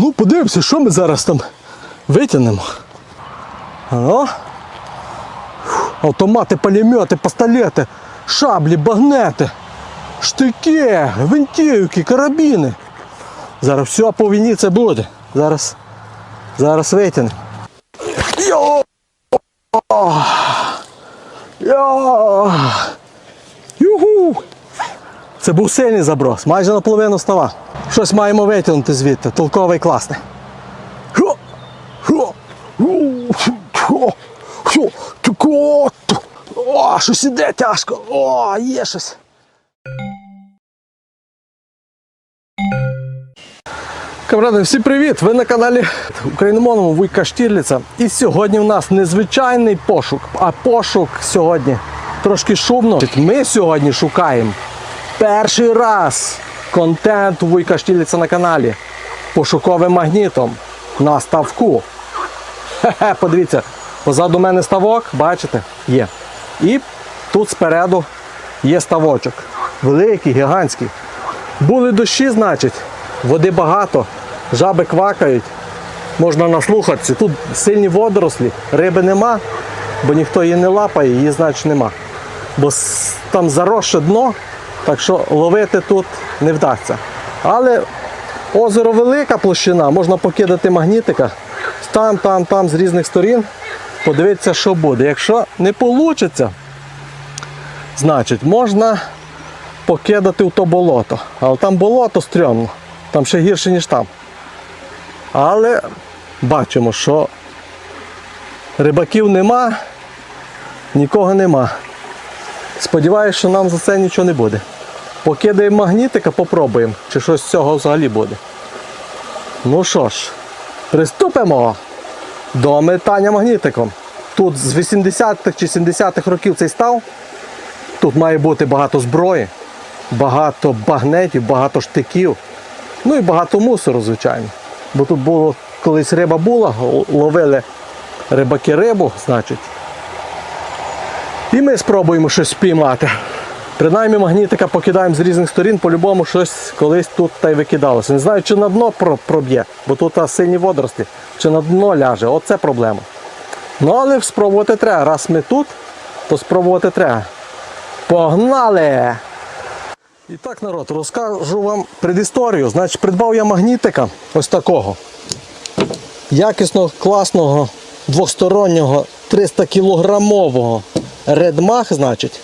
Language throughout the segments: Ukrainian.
Ну, подивимося, що ми зараз там витягнемо. Ано. Автомати, пулемети, пістолети, шаблі, багнети, штики, гвинтівки, карабіни. Зараз все по буде. Зараз, зараз витягнемо. Йо! Йо! Це був сильний заброс, майже наполовину става. Щось маємо витягнути звідти, толковий класний. О, щось іде тяжко. О, є щось. Камради, всім привіт! Ви на каналі україномовному Вуйка Штірліца. І сьогодні в нас незвичайний пошук, а пошук сьогодні трошки шумно. Ми сьогодні шукаємо перший раз контент Вуйка Штірліца на каналі пошуковим магнітом на ставку. Хе-хе, подивіться, позаду мене ставок, бачите? Є. І тут спереду є ставочок. Великий, гігантський. Були дощі, значить, води багато, жаби квакають, можна наслухатися. Тут сильні водорослі, риби нема, бо ніхто її не лапає, її значить нема. Бо там заросше дно, так що ловити тут не вдасться. Але озеро велика площина, можна покидати магнітика там, там, там з різних сторін, подивитися, що буде. Якщо не вийде, значить можна покидати в то болото. Але там болото стрьомно, там ще гірше, ніж там. Але бачимо, що рибаків нема, нікого нема. Сподіваюсь, що нам за це нічого не буде. Покидаємо магнітика, попробуємо, чи щось з цього взагалі буде. Ну що ж, приступимо до метання магнітиком. Тут з 80-х чи 70-х років цей став. Тут має бути багато зброї, багато багнетів, багато штиків. Ну і багато мусору, звичайно. Бо тут було колись риба була, ловили рибаки рибу, значить. І ми спробуємо щось спіймати. Принаймні магнітика покидаємо з різних сторін, по-любому щось колись тут та й викидалося. Не знаю, чи на дно проб'є, бо тут а, сильні водорослі, чи на дно ляже. Оце проблема. Ну, але спробувати треба. Раз ми тут, то спробувати треба. Погнали! І так, народ, розкажу вам предісторію. Значить, придбав я магнітика ось такого. Якісного, класного, двостороннього, 300 кілограмового редмах, значить,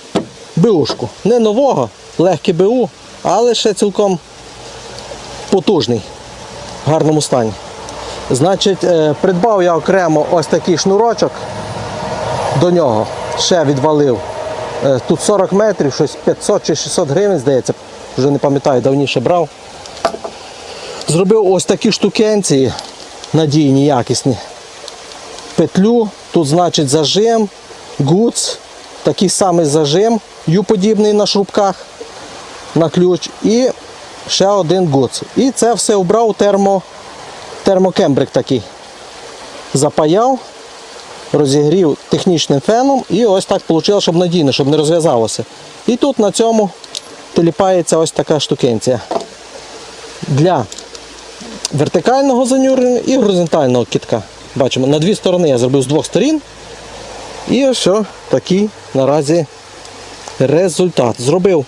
БУшку. Не нового, легкий БУ, але ще цілком потужний, в гарному стані. Значить, е, придбав я окремо ось такий шнурочок до нього. Ще відвалив. Е, Тут 40 метрів, щось 500 чи 600 гривень, здається, вже не пам'ятаю, давніше брав. Зробив ось такі штукенці надійні, якісні. Петлю, тут значить зажим, гуц, такий самий зажим, ю-подібний на шрубках на ключ і ще один гуц. І це все обрав термо, термокембрик такий. Запаяв, розігрів технічним феном і ось так вийшло, щоб надійно, щоб не розв'язалося. І тут на цьому теліпається ось така штукенція. Для вертикального занюрення і горизонтального кітка. Бачимо, на дві сторони я зробив з двох сторін. І ось такий наразі результат. Зробив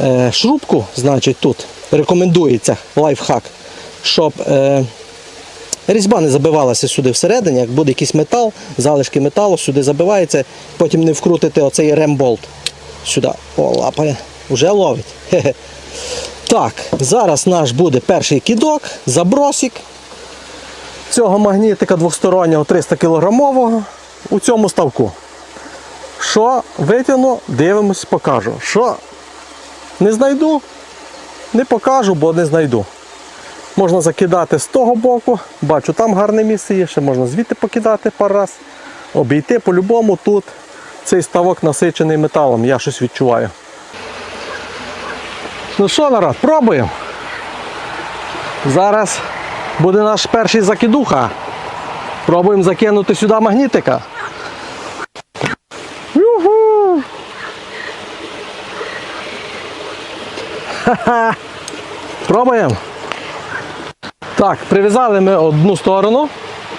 е, шрубку, значить тут рекомендується лайфхак, щоб е, різьба не забивалася сюди всередині, як буде якийсь метал, залишки металу сюди забивається, потім не вкрутити оцей ремболт сюди. О, лапає, вже ловить. Хе-хе. Так, зараз наш буде перший кідок, забросик цього магнітика двостороннього 300 кілограмового у цьому ставку. Що витягну, дивимось, покажу. Що не знайду, не покажу, бо не знайду. Можна закидати з того боку, бачу, там гарне місце є, ще можна звідти покидати пару раз. Обійти по-любому тут цей ставок насичений металом, я щось відчуваю. Ну що, народ, пробуємо. Зараз буде наш перший закидуха. Пробуємо закинути сюди магнітика. Ха-ха! Пробуємо. Так, прив'язали ми одну сторону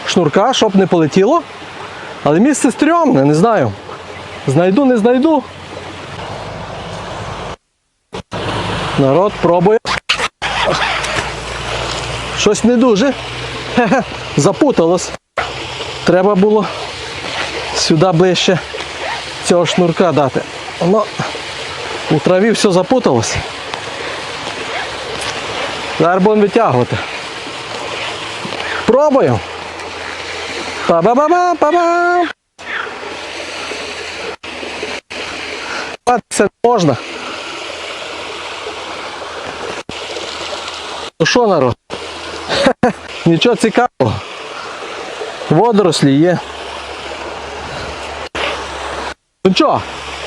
шнурка, щоб не полетіло. Але місце стрьомне, не знаю. Знайду, не знайду. Народ пробує. Щось не дуже. Хе-хе, запуталось. Треба було сюди ближче цього шнурка дати. Воно у траві все запуталось. Зараз будемо витягувати. Пробуємо. Па-ба-ба-ба, па-ба. Це можна. Ну що, народ? Нічого цікавого. Водорослі є. Ну що,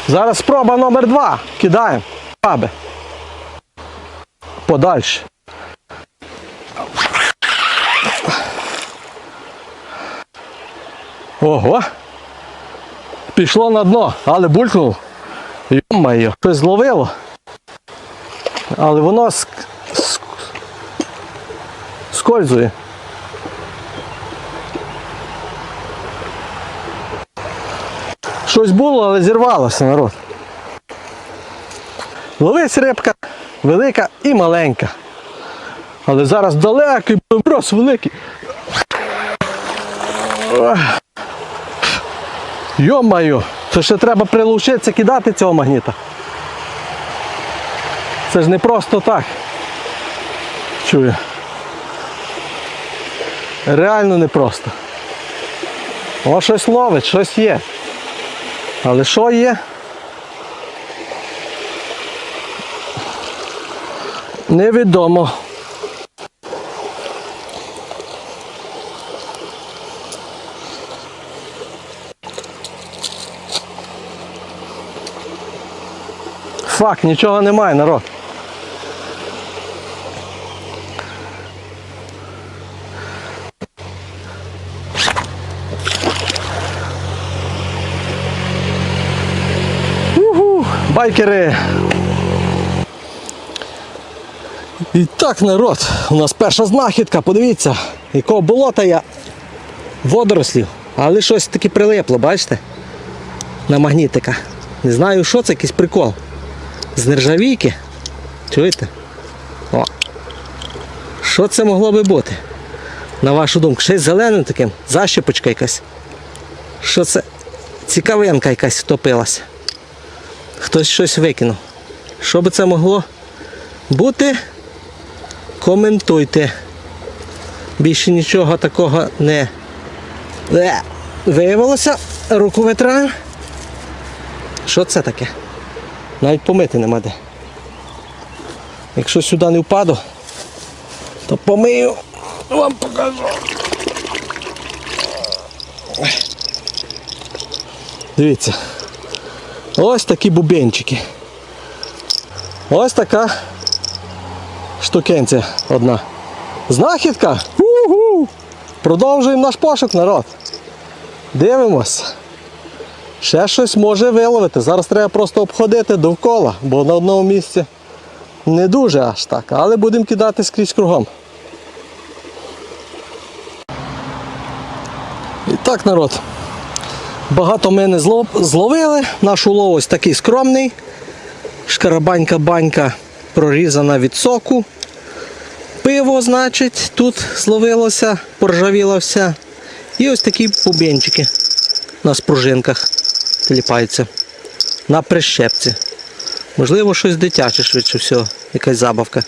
зараз спроба номер два. Кидаємо. Баби. Подальше. Ого. Пішло на дно, але булькнув. Йо-моє, щось зловило. Але воно ск... ск... скользує. Щось було, але зірвалося, народ. Ловись рибка велика і маленька. Але зараз далекий брос великий. Ох. Йо-майо, це ще треба прилучитися кидати цього магніта. Це ж не просто так. Чую. Реально не просто. О, щось ловить, щось є. Але що є? Невідомо. Фак, нічого немає, народ. Уху, байкери. І так, народ, у нас перша знахідка, подивіться, якого болота я водорослів, але щось таке прилипло, бачите? На магнітика. Не знаю, що це, якийсь прикол. З нержавійки. Чуєте? О. Що це могло би бути? На вашу думку, щось зеленим таким, защіпочка якась. Що це? Цікавинка якась втопилася. Хтось щось викинув. Що би це могло бути? Коментуйте. Більше нічого такого не виявилося. Руку витираємо. Що це таке? Навіть помити нема де. Якщо сюди не впаду, то помию, вам покажу. Дивіться. Ось такі бубенчики. Ось така штукенця одна. Знахідка. Угу. Продовжуємо наш пошук, народ. Дивимось. Ще щось може виловити. Зараз треба просто обходити довкола, бо на одному місці не дуже аж так, але будемо кидати скрізь кругом. І так, народ. Багато ми не зловили. Наш улов ось такий скромний. Шкарабанька-банька прорізана від соку. Пиво, значить, тут зловилося, поржавіло все. І ось такі бубенчики на спружинках тіліпаються. На прищепці. Можливо, щось дитяче швидше всього, якась забавка.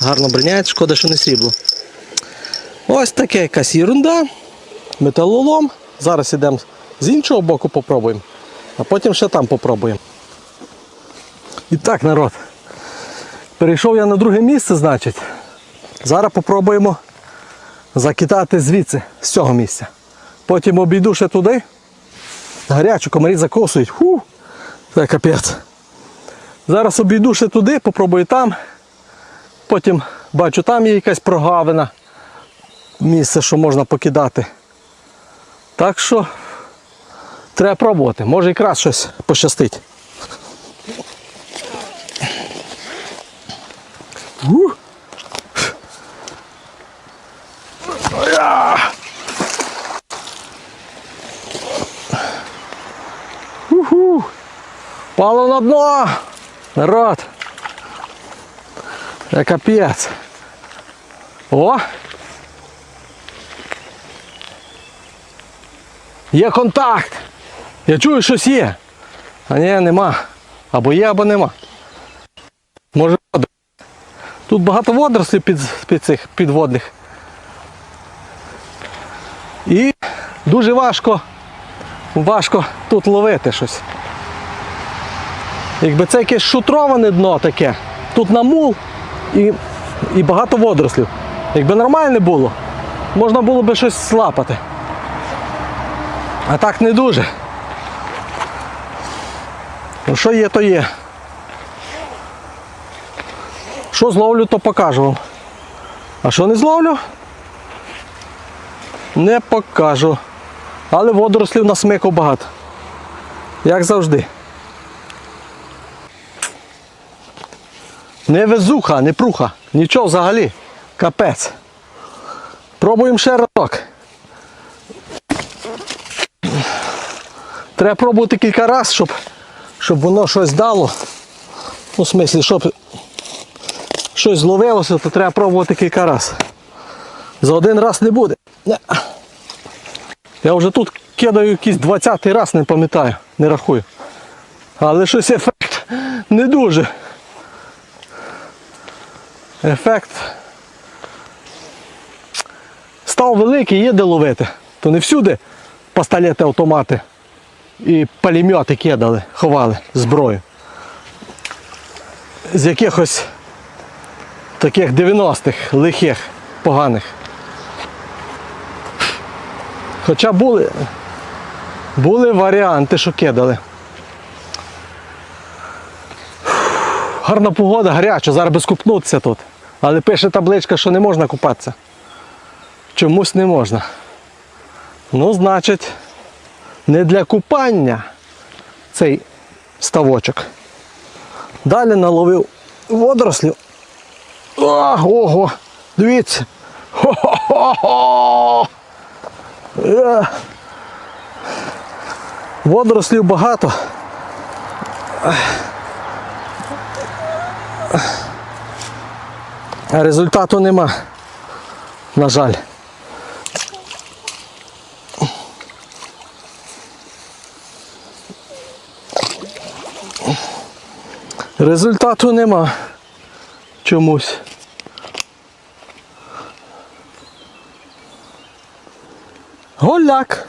Гарно броняє, шкода, що не срібло. Ось таке якась ерунда. Металолом. Зараз йдемо з іншого боку попробуємо, а потім ще там попробуємо. І так, народ. Перейшов я на друге місце, значить. Зараз попробуємо закидати звідси, з цього місця. Потім обійду ще туди. Гарячу комарі закосують. Фу, це капець. Зараз обійду ще туди, попробую там. Потім бачу, там є якась прогавина. Місце, що можна покидати. Так що Треба пробувати, може якраз щось пощастить. Уху! Пало на дно! Народ! Я капець. О! Є контакт! Я чую, щось є. А ні, нема. Або є, або нема. Може Тут багато водорослів під, під цих підводних. І дуже важко, важко тут ловити щось. Якби це якесь шутроване дно таке, тут намул і, і багато водорослів. Якби нормальне було, можна було би щось слапати. А так не дуже. Що є, то є. Що зловлю, то покажу вам. А що не зловлю? Не покажу. Але водорослів насмикав багато. Як завжди. Не везуха, не пруха, нічого взагалі. Капець. Пробуємо ще разок. Треба пробувати кілька разів, щоб, щоб воно щось дало. Ну, в смислі, щоб щось зловилося, то треба пробувати кілька разів. За один раз не буде. Я вже тут кидаю якийсь 20-й раз, не пам'ятаю, не рахую. Але щось ефект не дуже. Ефект став великий, є де ловити. То не всюди пістолети, автомати і пулемети кидали, ховали зброю. З якихось таких 90-х лихих, поганих. Хоча були, були варіанти, що кидали. Гарна погода, гаряча, зараз би скупнутися тут. Але пише табличка, що не можна купатися. Чомусь не можна. Ну, значить, не для купання цей ставочок. Далі наловив водорослів. Ого! Дивіться! Хо-хо-хо! Е. Водорослів багато. А результату нема. На жаль. Результату нема. Чомусь. Голяк.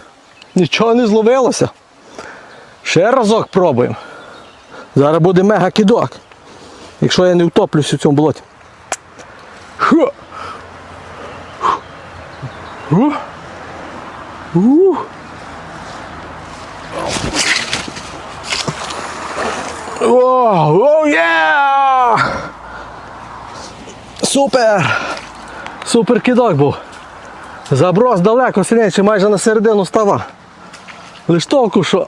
Нічого не зловилося. Ще разок пробуємо. Зараз буде мега кидок. Якщо я не втоплюсь у цьому болоті. Хо! Ху! У! О, є! Супер! Супер кидок був. Заброс далеко, сильніше, майже на середину става. Лиш толку, що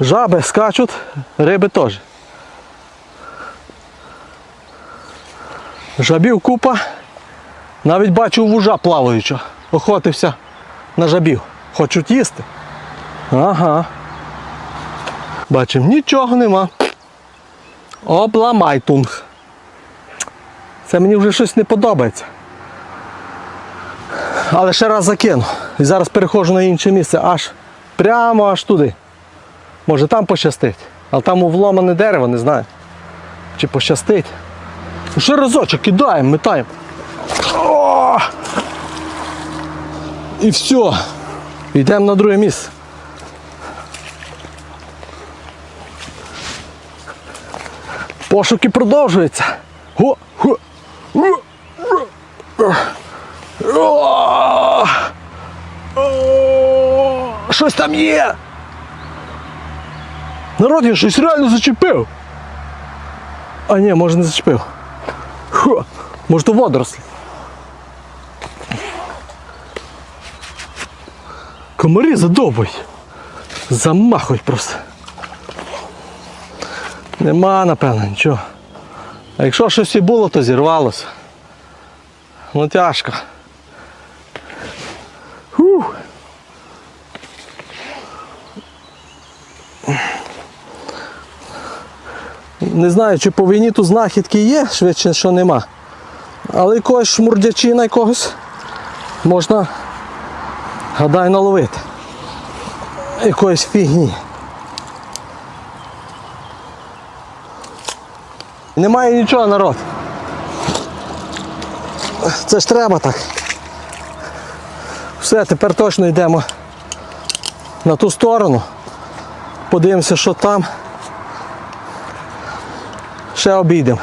жаби скачуть, риби теж. Жабів купа. Навіть бачу вужа плаваючого. Охотився на жабів. Хочуть їсти. Ага. Бачимо, нічого нема. Обламайтунг. Це мені вже щось не подобається. Але ще раз закину. І зараз переходжу на інше місце, аж прямо аж туди. Може там пощастить. Але там вломане дерево, не знаю. Чи пощастить. Ну, Ще разочок кидаємо, метаємо. О! І все. Йдемо на друге місце. Пошуки продовжуються. Щось там є. Народ, я щось реально зачепив. А ні, може не зачепив. Може то водорослі. Комарі задовбують. Замахують просто. Нема, напевно, нічого. А якщо щось і було, то зірвалося. Ну тяжко. Фух. Не знаю, чи по війні тут знахідки є, швидше, що нема. Але якогось шмурдячина якогось можна гадай наловити. Якоїсь фігні. Немає нічого, народ. Це ж треба так. Все, тепер точно йдемо на ту сторону. Подивимося, що там. Ще обійдемо.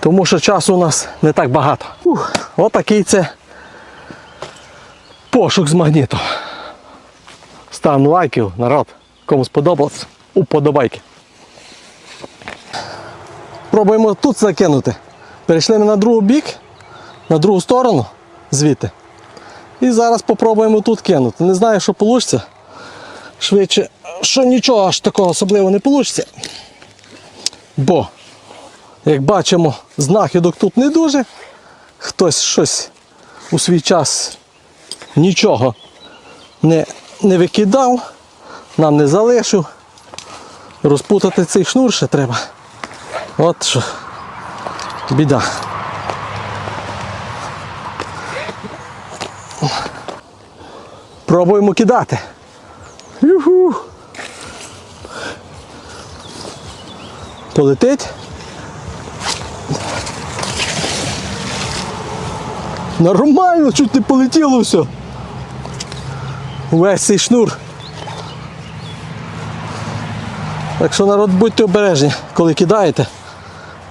Тому що часу у нас не так багато. Ух, отакий це пошук з магнітом. Ставимо лайків, народ. Кому сподобалось, уподобайки. Пробуємо тут закинути. Перейшли ми на другий бік, на другу сторону звідти. І зараз попробуємо тут кинути. Не знаю, що вийде. Швидше, що нічого аж такого особливого не вийде. Бо, як бачимо, знахідок тут не дуже. Хтось щось у свій час нічого не, не викидав, нам не залишив. Розпутати цей шнур ще треба. От що. Біда. Пробуємо кидати. Юху. Полетить. Нормально, чуть не полетіло все. Весь цей шнур. Так що народ будьте обережні, коли кидаєте,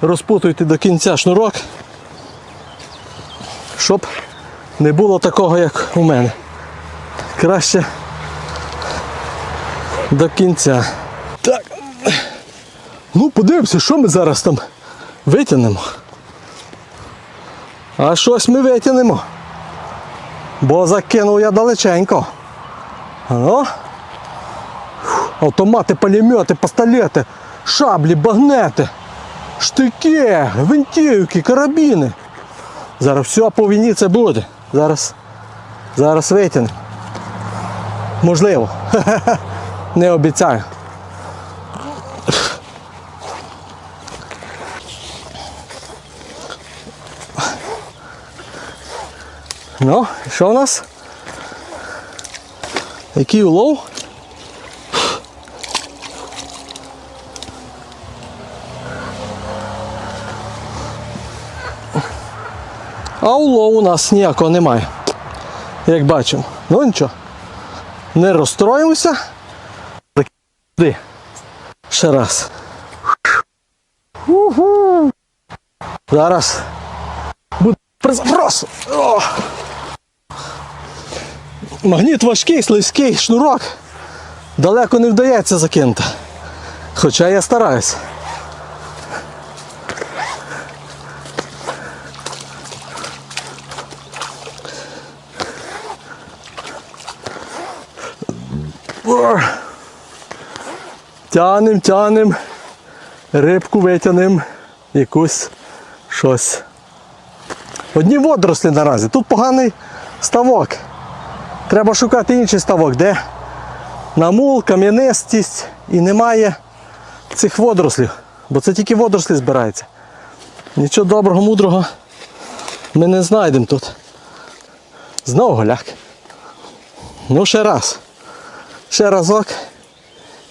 розпутуйте до кінця шнурок, щоб не було такого, як у мене. Краще до кінця. Так. Ну, подивимося, що ми зараз там витягнемо. А щось ми витягнемо. Бо закинув я далеченько. Ну. Автомати, пулемети, пістолети, шаблі, багнети, штики, гвинтівки, карабіни. Зараз все по війні це буде. Зараз, зараз витягнемо. Можливо. Не обіцяю. Ну, що у нас? Який улов? А улову у нас ніякого немає. Як бачимо. Ну нічого. Не розстроїмося. Закиди. Ще раз. Уху. Зараз буде запрос. Магніт важкий, слизький, шнурок. Далеко не вдається закинути. Хоча я стараюсь. Тянем, тянем, рибку витягнем, якусь щось. Одні водорослі наразі. Тут поганий ставок. Треба шукати інший ставок, де намул, кам'янистість і немає цих водорослів. Бо це тільки водорослі збираються. Нічого доброго, мудрого ми не знайдемо тут. Знову голяк. Ну ще раз. Ще разок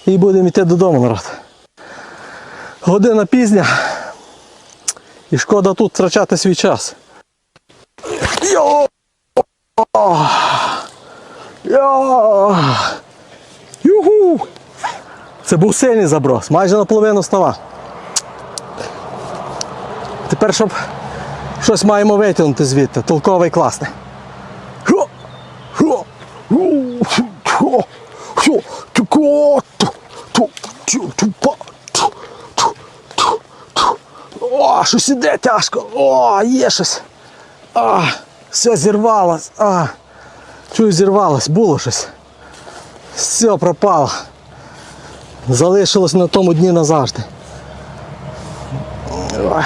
і будемо йти додому, народ. Година пізня. І шкода тут втрачати свій час. Йо! Йо! Юху! Це був сильний заброс, майже наполовину става. Тепер, щоб щось маємо витягнути звідти, толкове і класне. Хо! Хо! У, хо! Хо! Тюко! Ту! Ту! Тю! Тупа! Ту! Ту! Ту! Ту! О, щось іде тяжко. О, є щось. А, все зірвалось. А, чую, зірвалось, було щось. Все пропало. Залишилось на тому дні назавжди. Ой.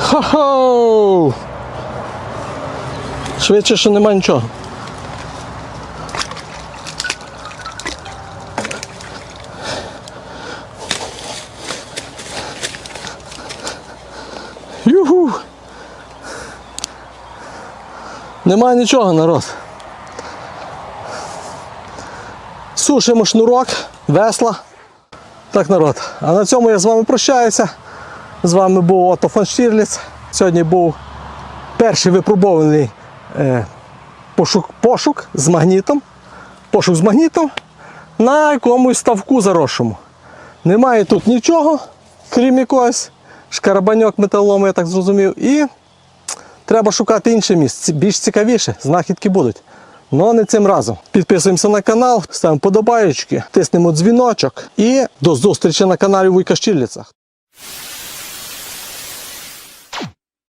Хо-хо! Швидше, що нема нічого. Юху! Немає нічого народ. Сушимо шнурок, весла. Так, народ. А на цьому я з вами прощаюся. З вами був Отто фон Штірліц. Сьогодні був перший випробований пошук, пошук з магнітом. Пошук з магнітом на якомусь ставку заросшому. Немає тут нічого, крім якогось шкарабаньок металолому, я так зрозумів. І треба шукати інше місце, більш цікавіше, знахідки будуть. Ну не цим разом. Підписуємося на канал, ставимо подобаєчки, тиснемо дзвіночок і до зустрічі на каналі Вуйка Щірліцах.